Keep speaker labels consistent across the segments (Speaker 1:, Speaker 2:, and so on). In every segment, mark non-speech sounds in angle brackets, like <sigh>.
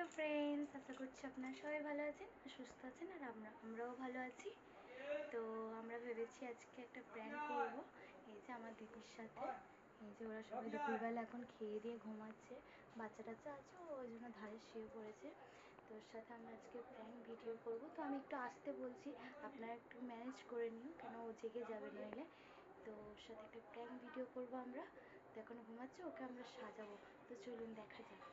Speaker 1: Hello friends আশা করছি আপনারা সবাই ভালো আছেন সুস্থ আছেন আর আমরা, আমরাও ভালো আছি। তো আমরা ভেবেছি আজকে একটা প্র্যাঙ্ক করব। এই যে আমার দিদির সাথে। এই যে ওরা সবাই দুপুরবেলা এখন খেয়ে দিয়ে ঘুমাচ্ছে। বাচ্চা টাচ্চা আছে ওই জন্য ধারে শুয়ে পড়েছে। তো ওর সাথে আমরা আজকে প্র্যাঙ্ক ভিডিও করব। তো আমি একটু আসতে বলছি, আপনারা একটু ম্যানেজ করে নিও, কেন ও জেগে যাবে নইলে। তো ওর সাথে একটা প্র্যাঙ্ক ভিডিও করব আমরা। তো এখন ঘুমাচ্ছে, ওকে আমরা সাজাবো। তো চলুন দেখা যাক।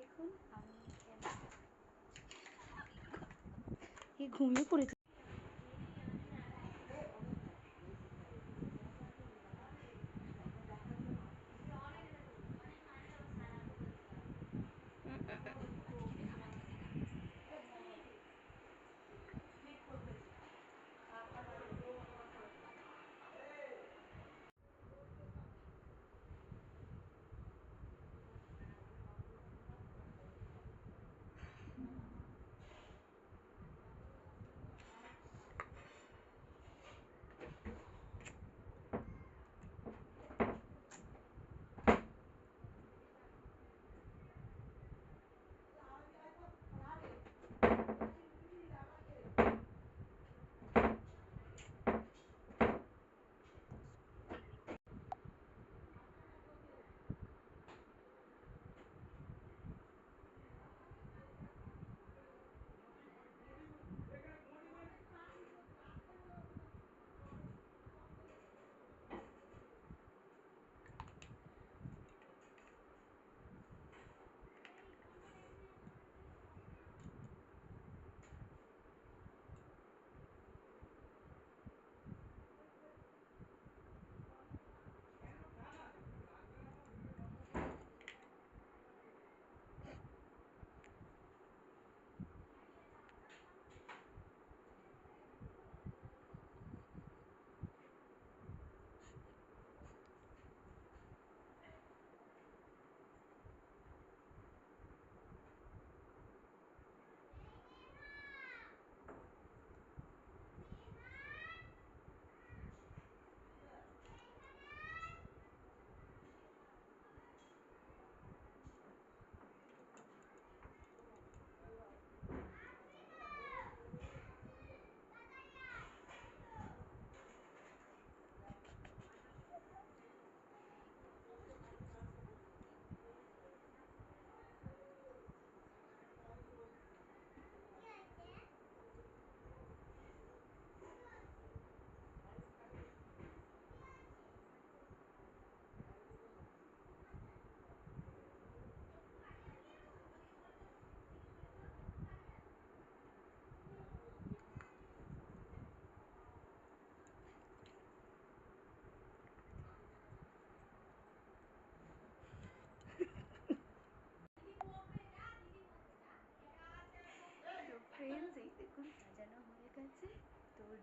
Speaker 1: দেখুন আমি ঘুমিয়ে পড়েছে?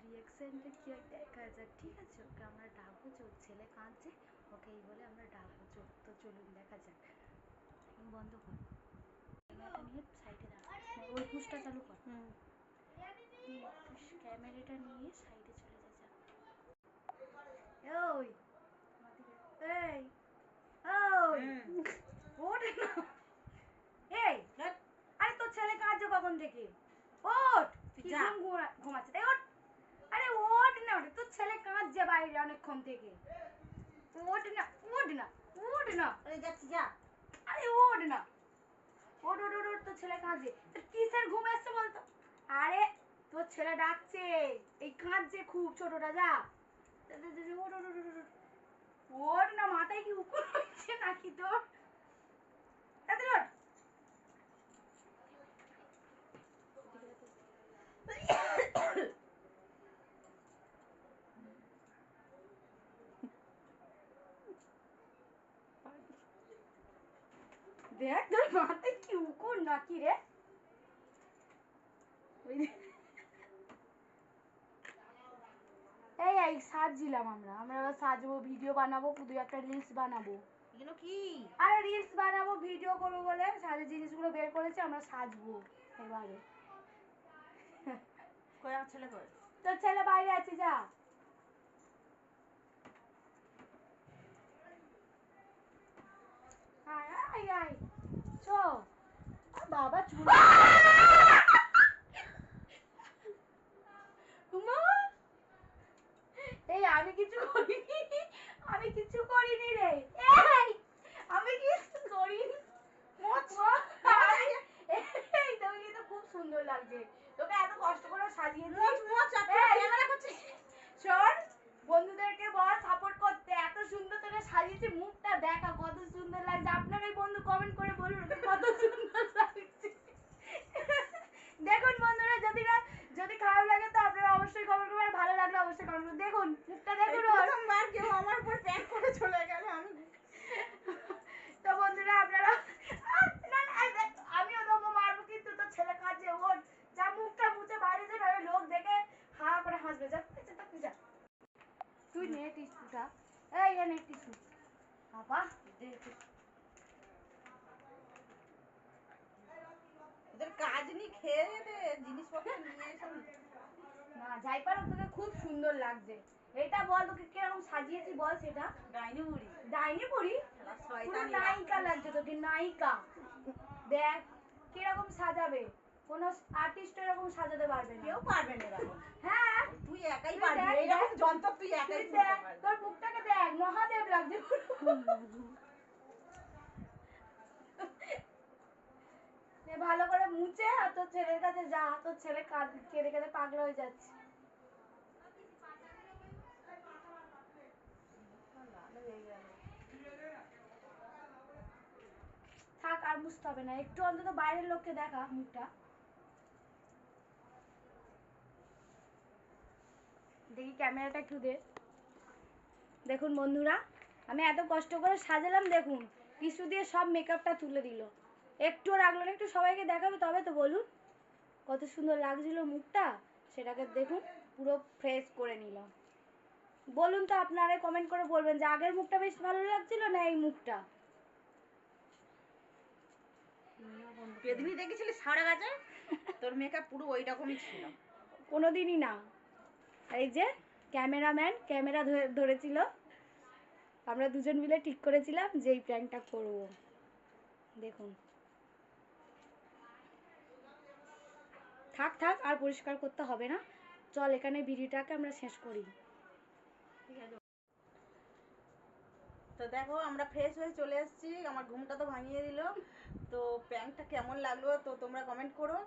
Speaker 1: রিয়াকশনটা কি আর দেখা যাক ঠিক আছে? ওকে আমরা ডাকবো যে ছেলে কাঁদছে ওকে এই বলে আমরা ডাকবো চল তো চলুন দেখা যাক। বন্ধ কর। ক্যামেরাটা নিয়ে সাইডে দাঁড়া। ওই পুষটা চালু কর। ক্যামেরাটা নিয়ে সাইডে চলে যা যা। ওই এই ওই ওঠ এই আরে তোর ছেলে কাঁদছে কখন থেকে? ওঠ কি ঘুম ঘুমা- ঘুমাচ্ছে তাই ওঠ আরে ওঠ না ওঠ তোর কাঁদছে বাইরে অনেকক্ষণ থেকে। ওঠ না ওঠ না ওঠ না।
Speaker 2: আরে যাচ্ছি যা।
Speaker 1: আরে ওঠ না। ওঠ ওঠ ওঠ, তো ছেলে কাঁদছে। কিসের ঘুম এসছে বলতো? আরে তোর ছেলে ডাকছে। এই কাঁদছে খুব ছোটটা যা। যা, যা, যা, যা, ওঠ, ওঠ, ওঠ। ওঠ না মাথায় কি উকুন হচ্ছে নাকি তোর তাড়াতাড়ি ওঠ দেখ তোর মাথায় কি উকুন নাকি রে? এই এই সাজছিলাম আমরা। আমরা সাজবো ভিডিও বানাবো পুরো একটা রিলস বানাবো।
Speaker 2: এগুলো কি?
Speaker 1: আরে রিলস বানাবো ভিডিও করব বলে সাজের জিনিসগুলো বের করেছে আমরা সাজবো এবারে।
Speaker 2: কই আমার ছেলে কই?
Speaker 1: তোর ছেলে বাইরে আছে যা। আয় আয় আয়। বাবা চুল <laughs> এই আমি কিছু করিনি। আমি
Speaker 2: কিছু করিনি রে।
Speaker 1: এই আমি কিছু করিনি। তোকে তো খুব সুন্দর লাগছে। তোকে এত কষ্ট করে সাজিয়ে দিয়েছি টিস্যুটা এই এ নে টিস্যু বাবা দে দে।
Speaker 2: ওদের কাজ নেই খেয়ে দে জিনিসপত্র নিয়ে এসে।
Speaker 1: না যাই পারো তোকে খুব সুন্দর লাগছে। এটা বল তোকে কীরকম সাজিয়েছি বল সেটা?
Speaker 2: ডাইনি মুড়ি।
Speaker 1: ডাইনি
Speaker 2: শালা
Speaker 1: পুরো নায়িকা লাগছে তোকে নায়িকা। দেখ কীরকম সাজাবে। কোন আর্টিস্ট এরকম সাজাতে পারবে না।
Speaker 2: কেউ পারবে না এরকম।
Speaker 1: হ্যাঁ?
Speaker 2: তুই একাই পারবি
Speaker 1: দেখ।
Speaker 2: যন্ত্র তুই একাই
Speaker 1: তোর মুখটাকে দেখ মহাদেব লাগছে নে ভালো করে মুছে আর তোর ছেলের কাছে যা তোর ছেলে কেঁদে কেঁদে পাগলা হয়ে যাচ্ছে। থাক আর বুঝতে হবে না। একটু অন্তত বাইরের লোককে দেখা মুখটা। দেখি ক্যামেরাটা একটু দে। দেখুন বন্ধুরা আমি এত কষ্ট করে সাজালাম দেখুন কিছু দিয়ে সব মেকআপটা তুলে দিল। একটু রাখল না একটু সবাইকে দেখাবে তবে তো বলুন কত সুন্দর লাগছিল মুখটা। সেটাকে দেখুন পুরো ফ্রেশ করে নিলাম। বলুন তো আপনারা কমেন্ট করে বলবেন যে আগের মুখটা বেশ ভালো লাগছিল না এই মুখটা?
Speaker 2: পেদিনি দেখেছিলি সারা গাছে তোর মেকআপ পুরো ওই রকমই ছিল।
Speaker 1: কোনোদিনই না। এই যে ক্যামেরাম্যান, ক্যামেরা ধরেছিল। আমরা দুজন মিলে ঠিক করেছিলাম যে এই প্র্যাঙ্কটা করব। দেখুন। থাক থাক, আর পরিষ্কার করতে হবে না। চল, এখানে ভিডিওটাকে আমরা শেষ করি।
Speaker 2: তো দেখো, আমরা ফ্রেশ হয়ে চলে এসেছি। আমার ঘুমটা তো ভাঙিয়ে দিল। তো প্যান্টটা কেমন লাগল, তো তোমরা কমেন্ট করো।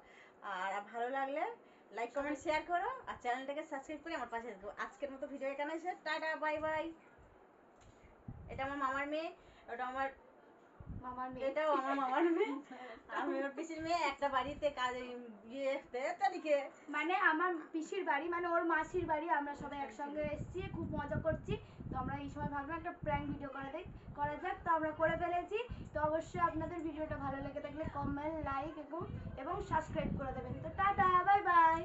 Speaker 2: আর ভালো লাগলে লাইক কমেন্ট শেয়ার করো আর চ্যানেলটাকে সাবস্ক্রাইব করে আমার পাশে দেখো আজকের মতো ভিডিও এখানে এসে টাটা বাই বাই এটা আমার মামার মেয়ে ওটা আমার
Speaker 1: মামার মেয়ে।
Speaker 2: এটাও আমার মামার মেয়ে। <laughs> আমি ওর পিসির মেয়ে একটা বাড়িতে কাজ তেরো তারিখে।
Speaker 1: মানে আমার পিসির বাড়ি মানে ওর মাসির বাড়ি আমরা সবাই একসঙ্গে এসেছি খুব মজা করছি। তো আমরা এই সময় ভাবলাম একটা প্র্যাঙ্ক ভিডিও করা দেখ করা যাক। তো আমরা করে ফেলেছি। তো অবশ্যই আপনাদের ভিডিওটা ভালো লেগে থাকলে কমেন্ট লাইক এবং এবং সাবস্ক্রাইব করে দেবেন। তো টাটা বাই বাই